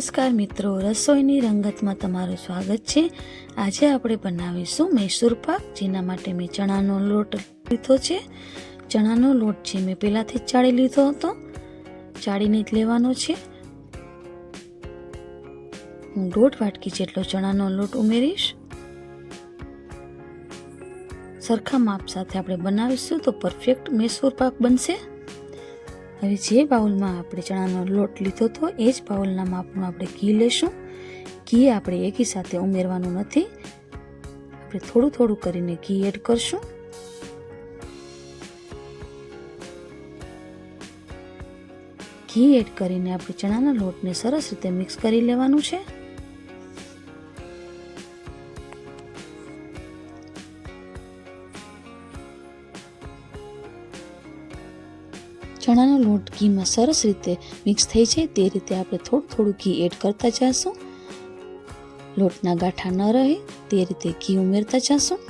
નમસ્કાર મિત્રો, રસોઈની રંગતમાં તમારું સ્વાગત છે. આજે આપણે બનાવીશું મૈસૂર પાક, જેના માટે મેં ચણાનો લોટ લીધો છે. ચણાનો લોટ છે મેં પહેલાંથી જ ચાળી લીધો હતો. ચાળીને જ લેવાનો છે. હું દોઢ વાટકી જેટલો ચણાનો લોટ ઉમેરીશ. સરખા માપ સાથે આપણે બનાવીશું તો પરફેક્ટ મૈસૂર પાક બનશે. હવે જે બાઉલમાં આપણે ચણાનો લોટ લીધો હતો એ જ બાઉલના માપનું આપણે ઘી લેશું. ઘી આપણે એકી સાથે ઉમેરવાનું નથી. આપણે થોડું થોડું કરીને ઘી એડ કરશું. ઘી એડ કરીને આપણે ચણાના લોટને સરસ રીતે મિક્સ કરી લેવાનું છે. ચણાનો લોટ ઘીમાં સરસ રીતે મિક્સ થઈ જાય તે રીતે આપણે થોડું થોડું ઘી એડ કરતા જઈશું લોટના ગાંઠા ન રહે તે રીતે ઘી ઉમેરતા જઈશું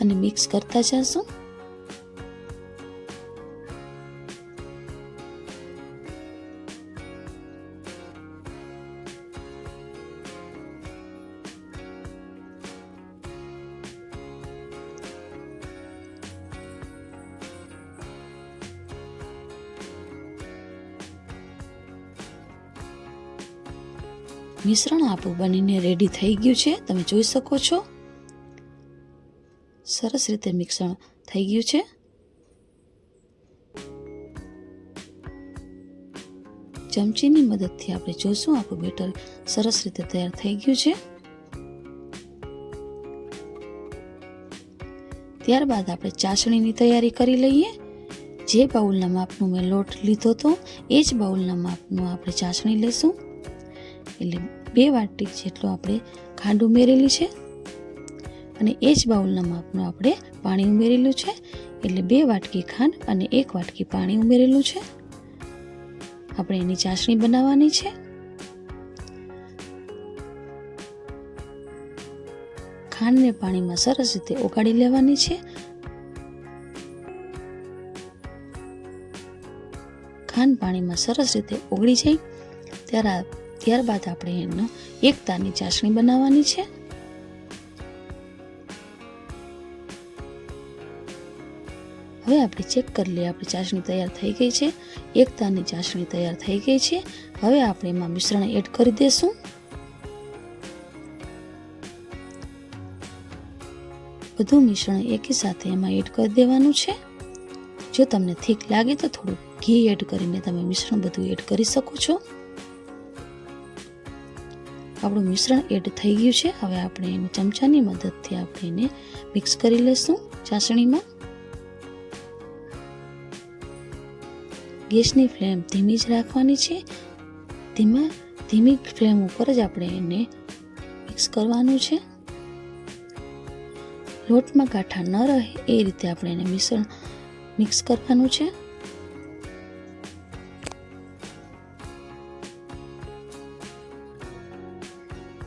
અને મિક્સ કરતા જઈશું મિશ્રણ આપણું બનીને રેડી થઈ ગયું છે. તમે જોઈ શકો છો. સરસ રીતે મિશ્રણ થઈ ગયું છે. ચમચીની મદદથી આપણે જોશું, આપણું બેટર સરસ રીતે તૈયાર થઈ ગયું છે. ત્યારબાદ આપણે ચાસણીની તૈયારી કરી લઈએ. જે બાઉલના માપનું મેં લોટ લીધો હતો એ જ બાઉલના માપનું આપણે ચાસણી લેશું. એટલે બે વાટકી જેટલો આપણે ખાંડ ઉમેરેલી છે અને એ જ બાઉલના માપનું આપણે પાણી ઉમેરેલું છે. એટલે બે વાટકી ખાંડ અને એક વાટકી પાણી ઉમેરેલું છે. આપણે એની ચાસણી બનાવવાની છે. ખાંડને પાણીમાં સરસ રીતે ઓગાળી લેવાની છે. ખાંડ પાણીમાં સરસ રીતે ઓગળી જાય. ત્યારે ત્યારબાદ આપણે એનો એક તારની ચાસણી બનાવવાની છે. હવે આપણે ચેક કરી લઈએ, આપણી ચાસણી તૈયાર થઈ ગઈ છે. એક તારની ચાસણી તૈયાર થઈ ગઈ છે. હવે આપણે એમાં મિશ્રણ એડ કરી દઈશું બધું મિશ્રણ એકી સાથે એમાં એડ કરી દેવાનું છે. જો તમને થીક લાગે તો થોડું ઘી એડ કરીને તમે મિશ્રણ બધું એડ કરી શકો છો. આપણું મિશ્રણ એડ થઈ ગયું છે. હવે આપણે એને ચમચાની મદદથી આપણે એને મિક્સ કરી લઈશું ચાસણીમાં. ગેસની ફ્લેમ ધીમી જ રાખવાની છે. ધીમા, ધીમી ફ્લેમ ઉપર જ આપણે એને મિક્સ કરવાનું છે. લોટમાં ગાંઠા ન રહે એ રીતે આપણે એને મિશ્રણ મિક્સ કરવાનું છે.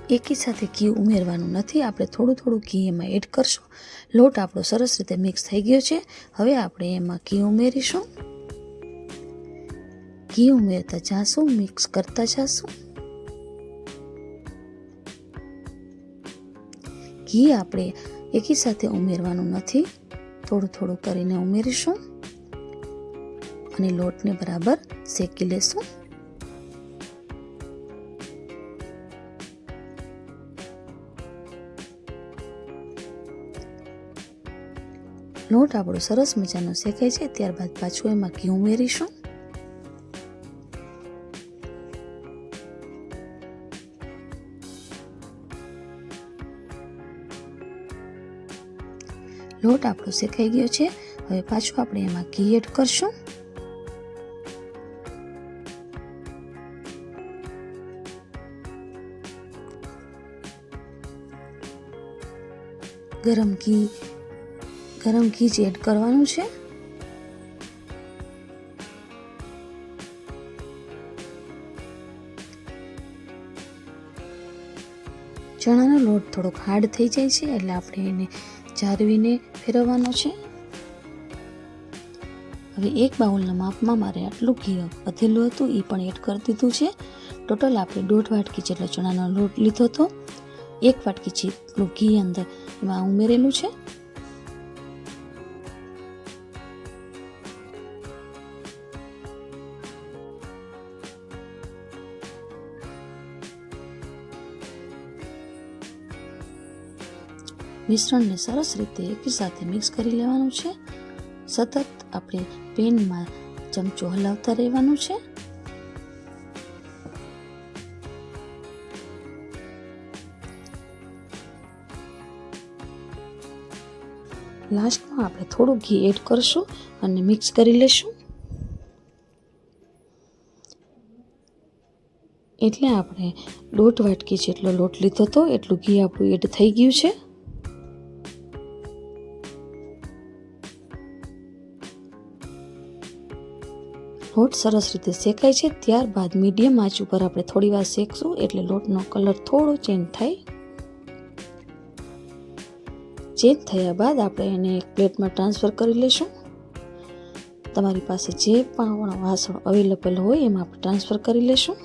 એકી સાથે ઘી ઉમેરવાનું નથી. આપણે થોડું થોડું ઘી એમાં એડ કરશું. લોટ આપણો સરસ રીતે મિક્સ થઈ ગયો છે. હવે આપણે એમાં ઘી ઉમેરીશું. ઘી ઉમેરતા જાશું મિક્સ કરતા જાશું. ઘી આપણે એકી સાથે ઉમેરવાનું નથી. થોડું થોડું કરીને ઉમેરીશું. અને લોટને બરાબર શેકી લેશું. લોટ આપણો સરસ મજાનો શેકાય છે, ત્યારબાદ પાછું એમાં ઘી ઉમેરીશું. લોટ આપણો શેકાઈ ગયો છે, હવે પાછું આપણે એમાં ઘી એડ કરશું. ગરમ ઘી ગરમ ઘી જ એડ કરવાનું છે. ચણાનો લોટ થોડોક હાર્ડ થઈ જાય છે એટલે આપણે એને જાળવીને ફેરવવાનો છે. હવે એક બાઉલના માપમાં મારે આટલું ઘી વધેલું હતું એ પણ એડ કરી દીધું છે. ટોટલ આપણે દોઢ વાટકી જેટલો ચણાનો લોટ લીધો હતો. એક વાટકી જેટલું ઘી અંદર એમાં ઉમેરેલું છે. મિશ્રણને સરસ રીતે એકી સાથે મિક્સ કરી લેવાનું છે. સતત આપણે પેનમાં ચમચો હલાવતા રહેવાનું છે. લાસ્ટમાં આપણે થોડું ઘી એડ કરશું અને મિક્સ કરી લેશું. એટલે આપણે દોઢ વાટકી જેટલો લોટ લીધો હતો, એટલું ઘી આપણું એડ થઈ ગયું છે. લોટ સરસ રીતે શેકાય છે. ત્યારબાદ મીડિયમ આંચ ઉપર આપણે થોડી વાર શેકશું એટલે લોટનો કલર થોડો ચેન્જ થાય. ચેન્જ થયા બાદ આપણે એને એક પ્લેટમાં ટ્રાન્સફર કરી લઈશું તમારી પાસે જે પણ વાસણ અવેલેબલ હોય એમાં આપણે ટ્રાન્સફર કરી લઈશું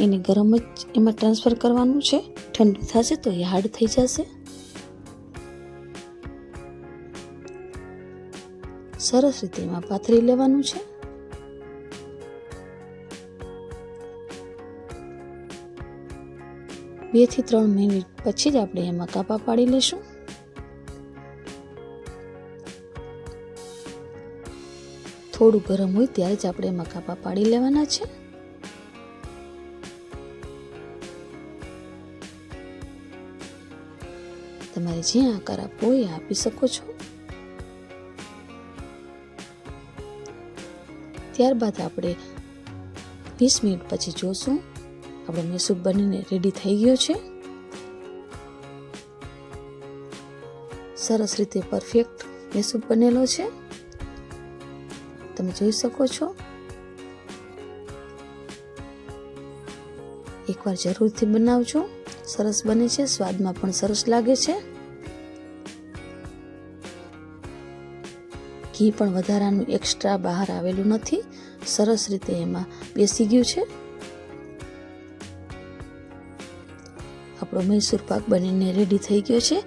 એને ગરમ જ એમાં ટ્રાન્સફર કરવાનું છે. ઠંડુ થશે તો એ હાર્ડ થઈ જશે. સરસ રીતે એમાં પાથરી લેવાનું છે. બેથી ત્રણ મિનિટ પછી જ આપણે એમાં કાપા પાડી લઈશું થોડું ગરમ હોય ત્યારે જ આપણે એમાં કાપા પાડી લેવાના છે. તમારે જે આકાર આપવો એ આપી શકો છો. ત્યારબાદ આપણે વીસ મિનિટ પછી જોશું. આપણો મેસૂપ બનીને રેડી થઈ ગયો છે. સરસ રીતે પરફેક્ટ મેસૂપ બનેલો છે. તમે જોઈ શકો છો. એકવાર જરૂરથી બનાવજો. સરસ બને છે, સ્વાદમાં પણ સરસ લાગે છે. ઘી પણ વધારાનું એક્સ્ટ્રા બહાર આવેલું નથી. સરસ રીતે એમાં બેસી ગયું છે. આપણો મૈસૂર પાક બનીને રેડી થઈ ગયો છે.